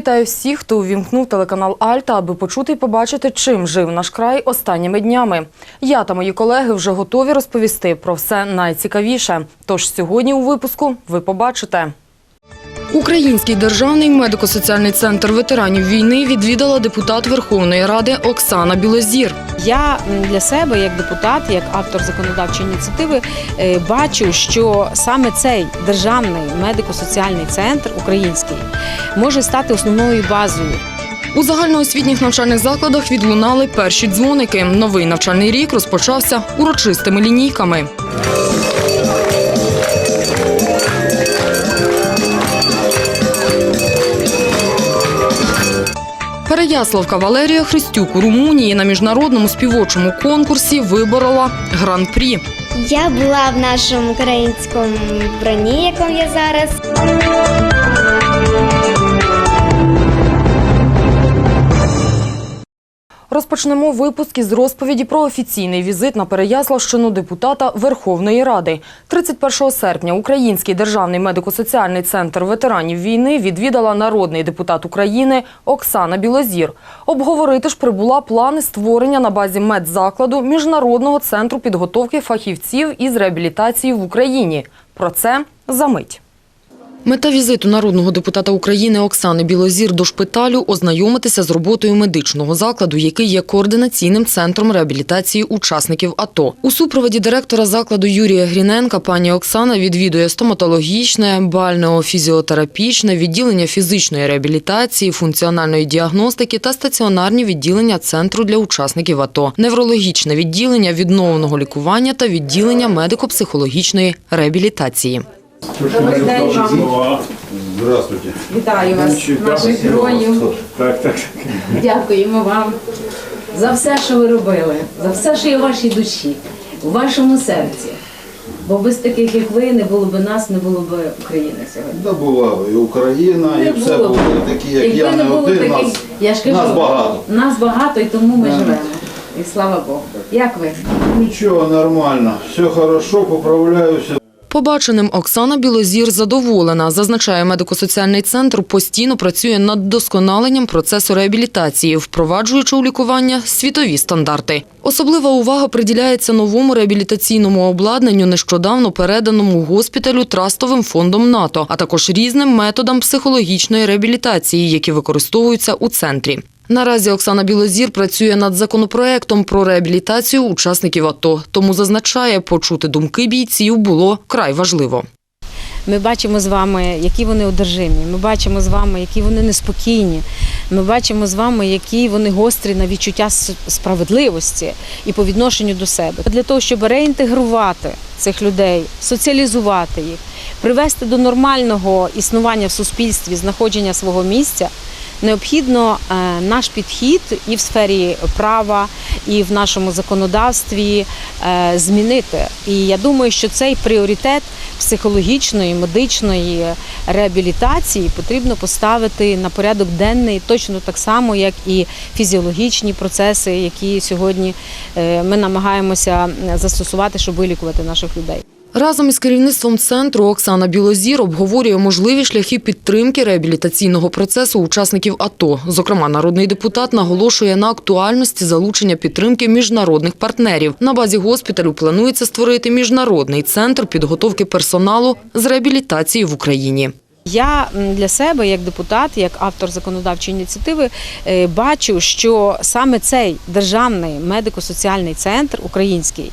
Вітаю всіх, хто увімкнув телеканал Альта, аби почути і побачити, чим жив наш край останніми днями. Я та мої колеги вже готові розповісти про все найцікавіше. Тож сьогодні у випуску ви побачите. Український державний медико-соціальний центр ветеранів війни відвідала депутат Верховної Ради Оксана Білозір. Я для себе, як депутат, як автор законодавчої ініціативи, е, бачу, що саме цей державний медико-соціальний центр український може стати основною базою У загальноосвітніх навчальних закладах відлунали перші дзвоники. Новий навчальний рік розпочався урочистими лінійками. Переяславка Валерія Христюк у Румунії на міжнародному співочому конкурсі виборола гран-прі. Я була в нашому українському броні, якому я зараз. Розпочнемо випуск із розповіді про офіційний візит на Переяславщину депутата Верховної Ради. 31 серпня Український державний медико-соціальний центр ветеранів війни відвідала народний депутат України Оксана Білозір. Обговорити ж прибула плани створення на базі медзакладу міжнародного центру підготовки фахівців із реабілітації в Україні. Про це за мить. Мета візиту народного депутата України Оксани Білозір до шпиталю – ознайомитися з роботою медичного закладу, який є координаційним центром реабілітації учасників АТО. У супроводі директора закладу Юрія Гріненка пані Оксана відвідує стоматологічне, бальнеофізіотерапічне, відділення фізичної реабілітації, функціональної діагностики та стаціонарні відділення центру для учасників АТО, неврологічне відділення відновленого лікування та відділення медико-психологічної реабілітації. Добрий день вам. Здравствуйте. Вітаю вас, наших героїв. Так, так. Дякуємо вам за все, що ви робили, за все, що є в вашій душі, у вашому серці. Бо без таких, як ви, не було б нас, не було б України сьогодні. Да була і Україна, і все було б. такі, як Якби я не не було один, таких, нас, я ж кажу, нас багато. Нас багато і тому ми живемо. І слава Богу. Як ви? Нічого, нормально, все хорошо, поправляюся. Побаченим Оксана Білозір задоволена. Зазначає, медико-соціальний центр постійно працює над вдосконаленням процесу реабілітації, впроваджуючи у лікування світові стандарти. Особлива увага приділяється новому реабілітаційному обладнанню, нещодавно переданому госпіталю Трастовим фондом НАТО, а також різним методам психологічної реабілітації, які використовуються у центрі. Наразі Оксана Білозір працює над законопроектом про реабілітацію учасників АТО. Тому зазначає, почути думки бійців було край важливо. Ми бачимо з вами, які вони одержимі. Ми бачимо з вами, які вони неспокійні. Ми бачимо з вами, які вони гострі на відчуття справедливості і по відношенню до себе. Для того, щоб реінтегрувати цих людей, соціалізувати їх, привести до нормального існування в суспільстві, знаходження свого місця. Необхідно е, наш підхід і в сфері права, і в нашому законодавстві е, змінити. І я думаю, що цей пріоритет психологічної, медичної реабілітації потрібно поставити на порядок денний точно так само, як і фізіологічні процеси, які сьогодні е, ми намагаємося застосувати, щоб вилікувати наших людей. Разом із керівництвом центру Оксана Білозір обговорює можливі шляхи підтримки реабілітаційного процесу учасників АТО. Зокрема, народний депутат наголошує на актуальності залучення підтримки міжнародних партнерів. На базі госпіталю планується створити міжнародний центр підготовки персоналу з реабілітації в Україні. Я для себе, як депутат, як автор законодавчої ініціативи, е, бачу, що саме цей державний медико-соціальний центр український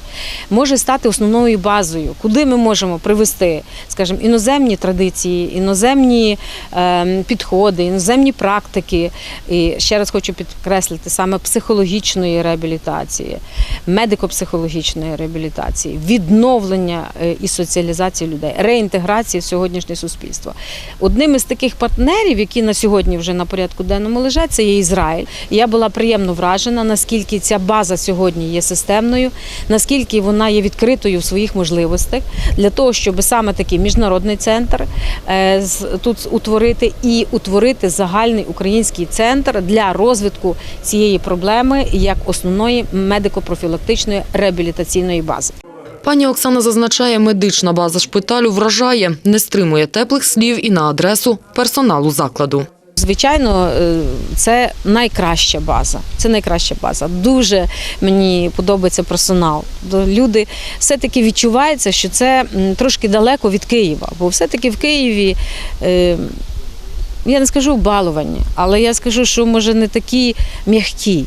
може стати основною базою, куди ми можемо привести, скажімо, іноземні традиції, іноземні е, підходи, іноземні практики. І ще раз хочу підкреслити саме психологічної реабілітації, медико-психологічної реабілітації, відновлення е, і соціалізації людей, реінтеграції в сьогоднішнє суспільство. Одним із таких партнерів, які на сьогодні вже на порядку денному лежать, це є Ізраїль. Я була приємно вражена, наскільки ця база сьогодні є системною, наскільки вона є відкритою в своїх можливостях для того, щоб саме такий міжнародний центр е, тут утворити і утворити загальний український центр для розвитку цієї проблеми як основної медико-профілактичної реабілітаційної бази. Пані Оксана зазначає, медична база шпиталю вражає, не стримує теплих слів і на адресу персоналу закладу. Звичайно, е, це найкраща база. Це найкраща база. Дуже мені подобається персонал. Люди все-таки відчувається, що це трошки далеко від Києва, бо все-таки в Києві. е, Я не скажу баловані, але я скажу, що може не такі м'які.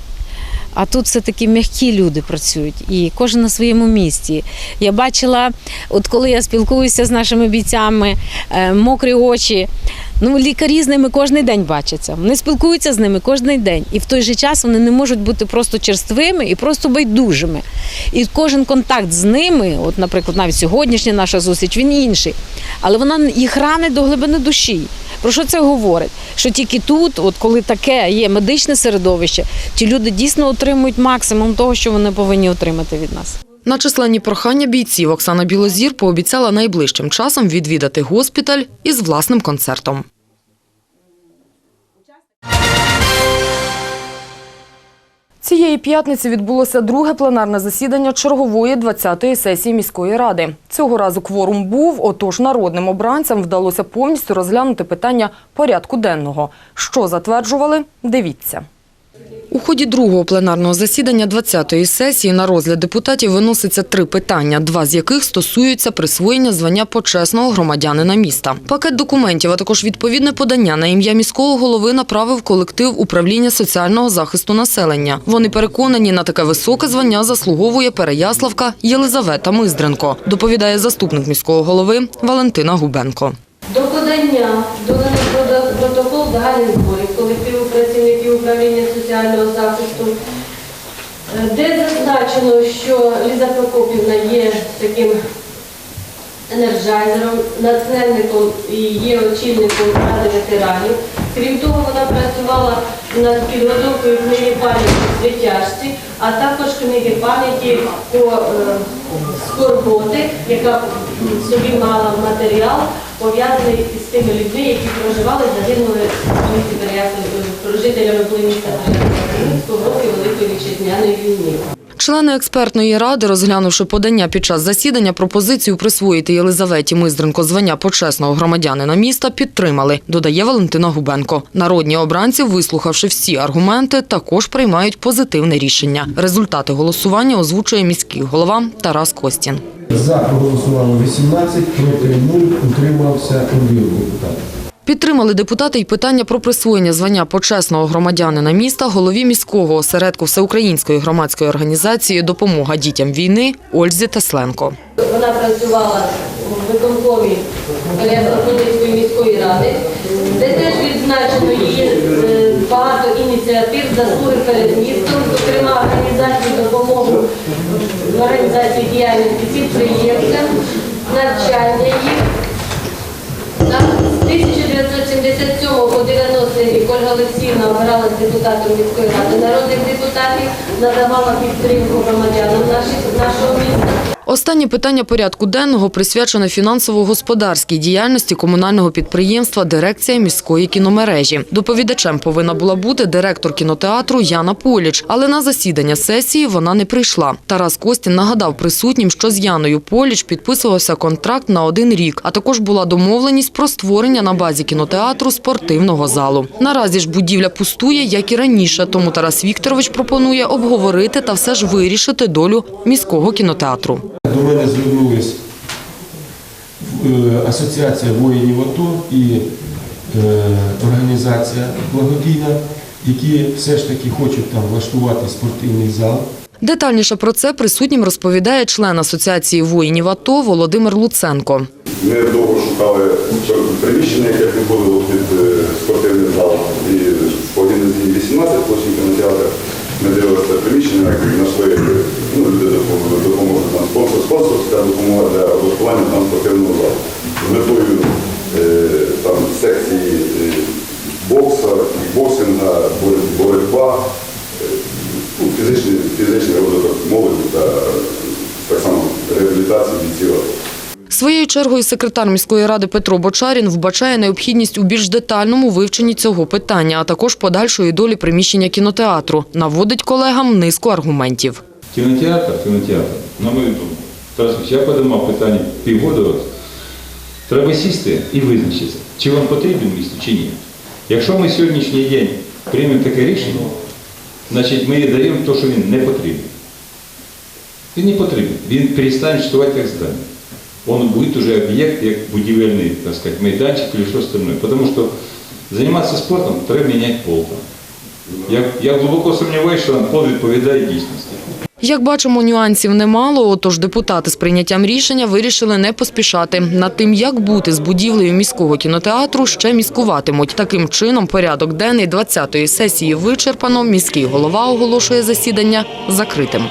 А тут все таки м'які люди працюють, і кожен на своєму місці. Я бачила, от коли я спілкуюся з нашими бійцями, е, мокрі очі. Ну, лікарі з ними кожен день бачаться. Вони спілкуються з ними кожен день. І в той же час вони не можуть бути просто черствими і просто байдужими. І кожен контакт з ними, от, наприклад, навіть сьогоднішня наша зустріч, він інший. Але вона їх ранить до глибини душі. Про що це говорить? Що тільки тут, от коли таке є медичне середовище, ті люди дійсно отримують максимум того, що вони повинні отримати від нас. На численні прохання бійців Оксана Білозір пообіцяла найближчим часом відвідати госпіталь із власним концертом. Цієї п'ятниці відбулося друге пленарне засідання чергової 20-ї сесії міської ради. Цього разу кворум був, отож народним обранцям вдалося повністю розглянути питання порядку денного. Що затверджували? Дивіться. У ході другого пленарного засідання 20-ї сесії на розгляд депутатів виноситься три питання, два з яких стосуються присвоєння звання почесного громадянина міста. Пакет документів, а також відповідне подання на ім'я міського голови направив колектив управління соціального захисту населення. Вони переконані, на таке високе звання заслуговує Переяславка Єлизавета Миздренко, доповідає заступник міського голови Валентина Губенко. До подання прода- протокол загальних соціального захисту, е, де зазначено, що Ліза Прокопівна є таким енерджайзером, натхненником і є очільником ради ветеранів. Крім того, вона працювала над підготовкою книги пам'яті Святяжці, а також книги пам'яті по е, скорботи, яка собі мала матеріал, пов'язаний із тими людьми, які проживали, загинули в місті жителями були міста в роки Великої Вітчизняної війни. Члени експертної ради, розглянувши подання під час засідання, пропозицію присвоїти Єлизаветі Миздренко звання почесного громадянина міста підтримали, додає Валентина Губенко. Народні обранці, вислухавши всі аргументи, також приймають позитивне рішення. Результати голосування озвучує міський голова Тарас Костін. За проголосувало 18, проти 0, утримався один депутат. Підтримали депутати й питання про присвоєння звання почесного громадянина міста голові міського осередку всеукраїнської громадської організації Допомога дітям війни Ользі Тесленко. Вона працювала в виконкомі Хмельницької міської ради, де теж відзначено її е, багато ініціатив, заслуги перед містом, зокрема організацію допомоги в організації діяльності підприємцям, навчання їх. 1977 по 90 рік Ольга Олексіївна обиралась депутатом міської ради народних депутатів, надавала підтримку громадянам нашого міста. Останнє питання порядку денного присвячене фінансово-господарській діяльності комунального підприємства «Дирекція міської кіномережі». Доповідачем повинна була бути директор кінотеатру Яна Поліч, але на засідання сесії вона не прийшла. Тарас Костін нагадав присутнім, що з Яною Поліч підписувався контракт на один рік, а також була домовленість про створення на базі кінотеатру спортивного залу. Наразі ж будівля пустує, як і раніше, тому Тарас Вікторович пропонує обговорити та все ж вирішити долю міського кінотеатру. До мене звернулись е, Асоціація воїнів АТО і е, організація благодійна, які все ж таки хочуть там влаштувати спортивний зал. Детальніше про це присутнім розповідає член Асоціації воїнів АТО Володимир Луценко. Ми довго шукали приміщення, яке підходило під е, спортивний зал. І один 18, потім кінотеатр. Ми дивилися приміщення, знайшли ну, люди допомогли, нам спонсор, спонсорська допомога для облаштування там спортивного залу. З метою е, там, секції е, бокса, боксинга, боротьба, ну, фізичний розвиток молоді та так само реабілітації бійців. Своєю чергою секретар міської ради Петро Бочарін вбачає необхідність у більш детальному вивченні цього питання, а також подальшої долі приміщення кінотеатру. Наводить колегам низку аргументів. Кінотеатр, кінотеатр, на мою думку. Я подимав питання півгода. Треба сісти і визначитися, чи вам потрібен місто, чи ні. Якщо ми сьогоднішній день приймемо таке рішення, значить ми даємо те, що він не потрібен. Він не потрібен. Він перестане существувати як здання. Он будет уже об'єкт як будівельний, так сказать, майданчик или що остальное. Потому що займатися спортом треба міняти пол. Я, я глибоко сумніваюся, що пол відповідає дійсності. Як бачимо, нюансів немало, отож депутати з прийняттям рішення вирішили не поспішати. Над тим, як бути з будівлею міського кінотеатру, ще міскуватимуть. Таким чином, порядок денний 20-ї сесії вичерпано. Міський голова оголошує засідання закритим.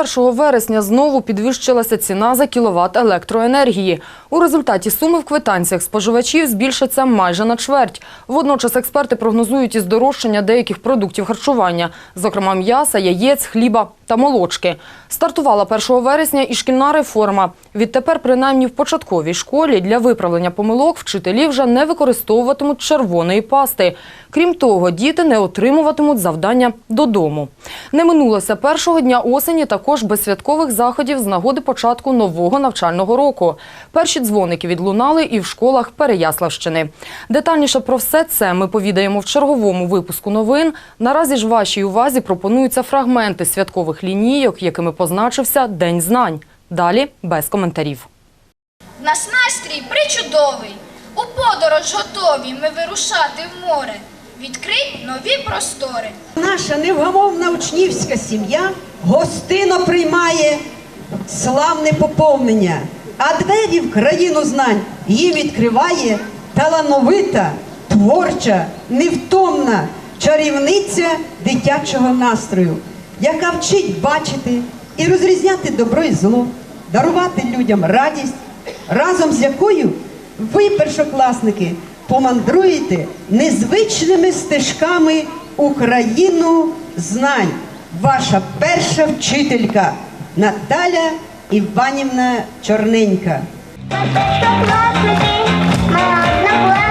1 вересня знову підвищилася ціна за кіловат електроенергії. У результаті суми в квитанціях споживачів збільшаться майже на чверть. Водночас експерти прогнозують і здорожчання деяких продуктів харчування, зокрема м'яса, яєць, хліба та молочки. Стартувала 1 вересня і шкільна реформа. Відтепер, принаймні в початковій школі, для виправлення помилок вчителі вже не використовуватимуть червоної пасти. Крім того, діти не отримуватимуть завдання додому. Не минулося першого дня осені також без святкових заходів з нагоди початку нового навчального року. Перші дзвоники відлунали і в школах Переяславщини. Детальніше про все це ми повідаємо в черговому випуску новин. Наразі ж вашій увазі пропонуються фрагменти святкових лінійок, якими позначився День знань. Далі без коментарів. В нас настрій причудовий. У подорож готові ми вирушати в море. Відкрий нові простори. Наша невгамовна учнівська сім'я гостино приймає славне поповнення, а двері в країну знань їм відкриває талановита, творча, невтомна чарівниця дитячого настрою, яка вчить бачити і розрізняти добро і зло, дарувати людям радість, разом з якою ви, першокласники, помандруєте незвичними стежками Україну знань. Ваша перша вчителька Наталя Іванівна Чорненька. Ми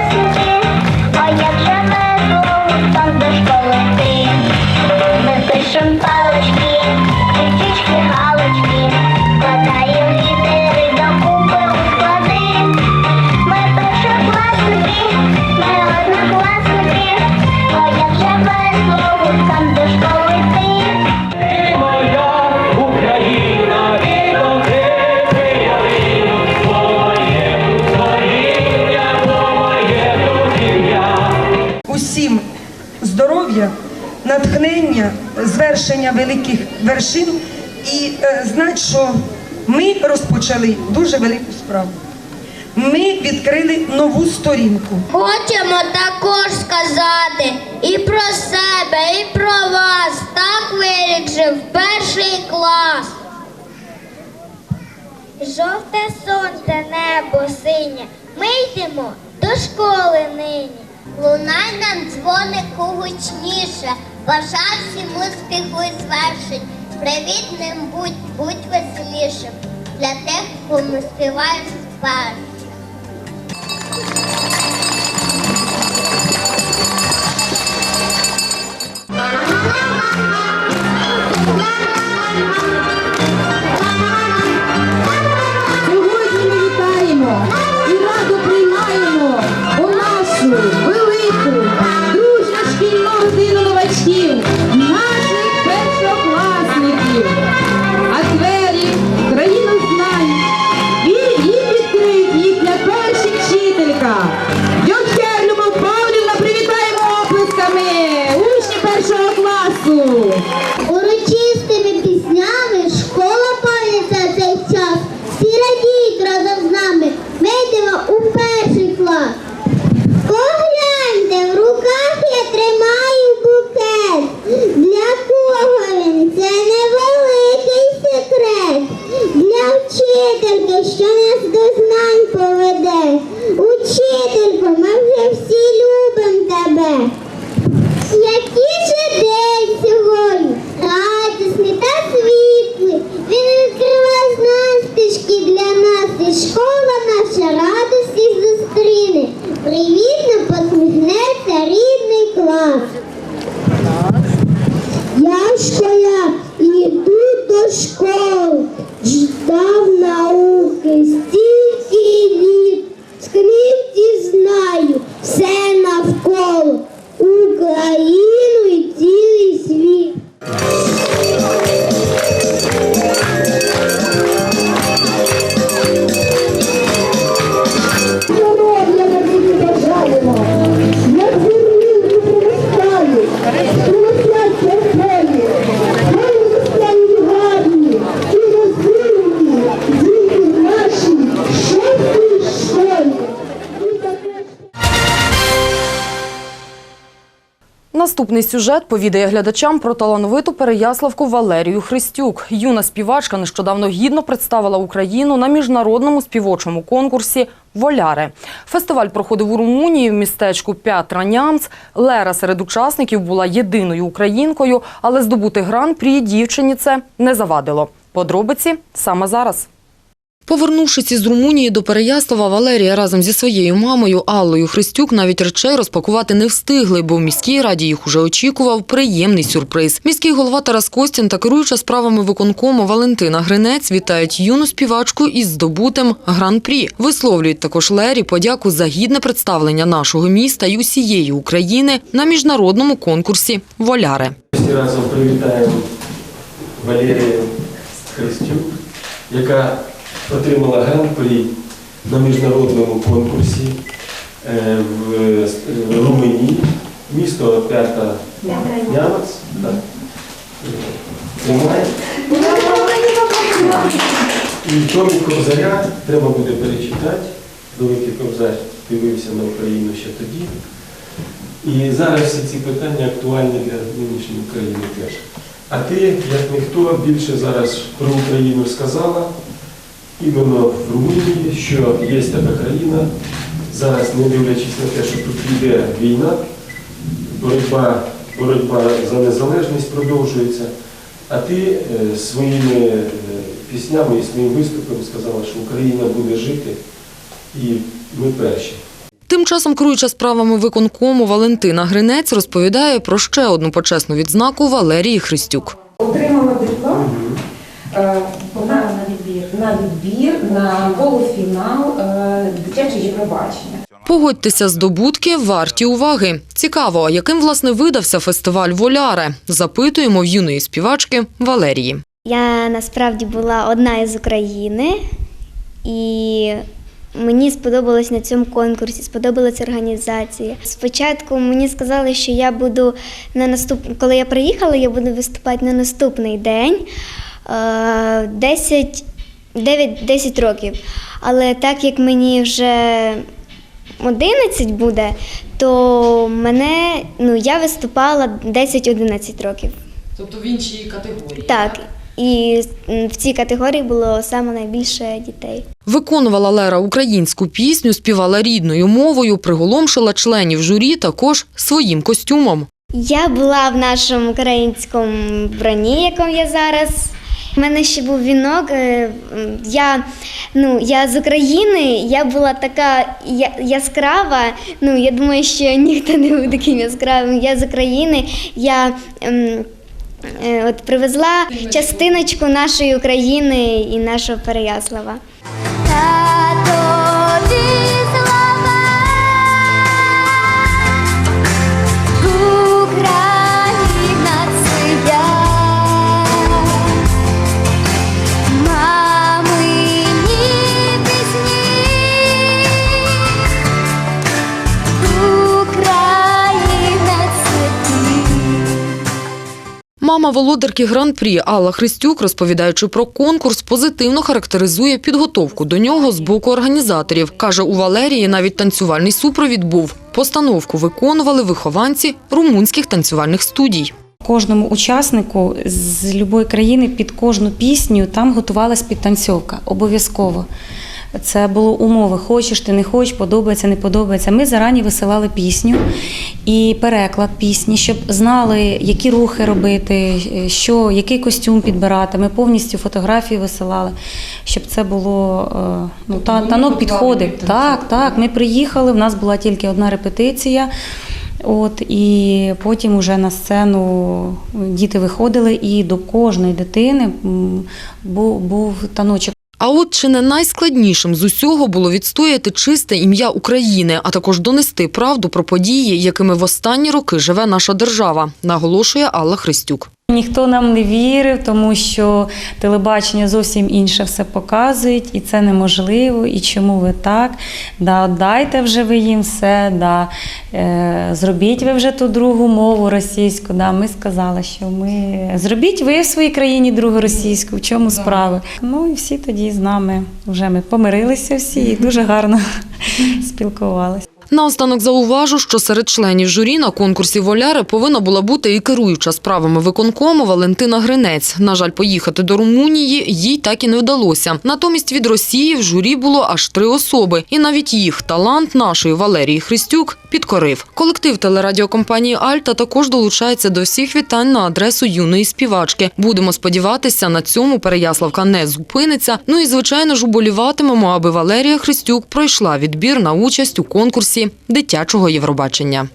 розпочали дуже велику справу. Ми відкрили нову сторінку. Хочемо також сказати і про себе, і про вас. Так вирішив перший клас. Жовте сонце, небо синє. Ми йдемо до школи нині. Лунай нам дзвонику гучніше, бажав всім успіху і звершень. Привітним будь, будь веселішим для тих, кому ми співаємо Наступний сюжет повідає глядачам про талановиту переяславку Валерію Христюк. Юна співачка нещодавно гідно представила Україну на міжнародному співочому конкурсі Воляри. Фестиваль проходив у Румунії в містечку П'ятра Нямц. Лера серед учасників була єдиною українкою, але здобути гран-прі дівчині це не завадило. Подробиці саме зараз. Повернувшись із Румунії до Переяслава, Валерія разом зі своєю мамою Аллою Христюк навіть речей розпакувати не встигли, бо в міській раді їх уже очікував приємний сюрприз. Міський голова Тарас Костін та керуюча справами виконкому Валентина Гринець вітають юну співачку із здобутим гран-прі. Висловлюють також Лері подяку за гідне представлення нашого міста і усієї України на міжнародному конкурсі Воляри. Всі разом привітаємо Валерію Христюк, яка отримала гран-прі на міжнародному конкурсі е, в е, Румунії, місто П'ята Нямець. І Томі Кобзаря треба буде перечитати. Великий Кобзар дивився на Україну ще тоді. І зараз всі ці питання актуальні для нинішньої України теж. А ти, як ніхто, більше зараз про Україну сказала, іменно в Румунії, що є така країна, зараз не дивлячись на те, що тут йде війна, боротьба, боротьба за незалежність продовжується, а ти е, своїми е, піснями і своїм виступом сказала, що Україна буде жити, і ми перші. Тим часом керуюча справами виконкому Валентина Гринець розповідає про ще одну почесну відзнаку Валерії Христюк. Отримала диплом е, на відбір на полуфінал е, дитячого Євробачення. Погодьтеся, здобутки варті уваги. Цікаво, а яким власне видався фестиваль Воляре? Запитуємо в юної співачки Валерії. Я насправді була одна із України, і мені сподобалось на цьому конкурсі, сподобалась організація. Спочатку мені сказали, що я буду на наступ... коли я приїхала, я буду виступати на наступний день е, 10, 9-10 років. Але так як мені вже 11 буде, то мене ну, я виступала 10-11 років. Тобто в іншій категорії. Так, і в цій категорії було саме найбільше дітей. Виконувала Лера українську пісню, співала рідною мовою, приголомшила членів журі також своїм костюмом. Я була в нашому українському броні, якому я зараз. У мене ще був вінок. е, Я, ну, я з України, я була така яскрава. Ну, я думаю, що ніхто не був таким яскравим. Я з України. Я ем, е, от привезла частиночку нашої України і нашого Переяслава. Мама володарки гран-прі Алла Христюк, розповідаючи про конкурс, позитивно характеризує підготовку до нього з боку організаторів. Каже, у Валерії навіть танцювальний супровід був. Постановку виконували вихованці румунських танцювальних студій. Кожному учаснику з будь-якої країни під кожну пісню там готувалась підтанцьовка. Обов'язково. Це було умови. Хочеш, ти не хочеш, подобається, не подобається. Ми зарані висилали пісню і переклад пісні, щоб знали, які рухи робити, що, який костюм підбирати. Ми повністю фотографії висилали, щоб це було е, ну, та, танок підходив. Так, так. Ми приїхали. В нас була тільки одна репетиція. От і потім уже на сцену діти виходили, і до кожної дитини був, був таночок. А от чи не найскладнішим з усього було відстояти чисте ім'я України, а також донести правду про події, якими в останні роки живе наша держава, наголошує Алла Христюк. Ніхто нам не вірив, тому що телебачення зовсім інше все показують, і це неможливо. І чому ви так? Да, дайте вже ви їм все, да, е, зробіть ви вже ту другу мову російську. Да. Ми сказали, що ми зробіть ви в своїй країні другу російську. В чому справи? Ну і всі тоді з нами вже ми помирилися всі і дуже гарно спілкувалися. Наостанок зауважу, що серед членів журі на конкурсі «Воляри» повинна була бути і керуюча справами виконкому Валентина Гринець. На жаль, поїхати до Румунії їй так і не вдалося. Натомість від Росії в журі було аж три особи. І навіть їх талант нашої Валерії Христюк підкорив. Колектив телерадіокомпанії «Альта» також долучається до всіх вітань на адресу юної співачки. Будемо сподіватися, на цьому Переяславка не зупиниться. Ну і, звичайно ж, уболіватимемо, аби Валерія Христюк пройшла відбір на участь у конкурсі дитячого Євробачення.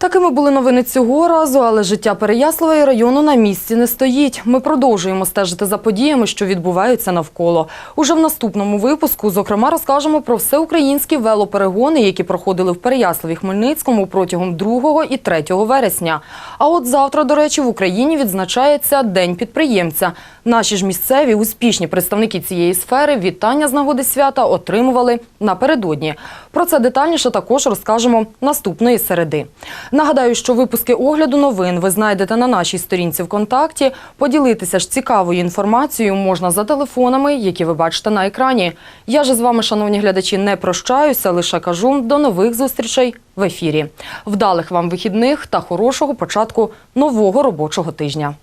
Такими були новини цього разу, але життя Переяслава і району на місці не стоїть. Ми продовжуємо стежити за подіями, що відбуваються навколо. Уже в наступному випуску, зокрема, розкажемо про всеукраїнські велоперегони, які проходили в Переяславі Хмельницькому протягом 2 і 3 вересня. А от завтра, до речі, в Україні відзначається День підприємця. Наші ж місцеві успішні представники цієї сфери вітання з нагоди свята отримували напередодні. Про це детальніше також розкажемо наступної середи. Нагадаю, що випуски огляду новин ви знайдете на нашій сторінці ВКонтакті. Поділитися ж цікавою інформацією можна за телефонами, які ви бачите на екрані. Я ж з вами, шановні глядачі, не прощаюся, лише кажу до нових зустрічей в ефірі. Вдалих вам вихідних та хорошого початку нового робочого тижня.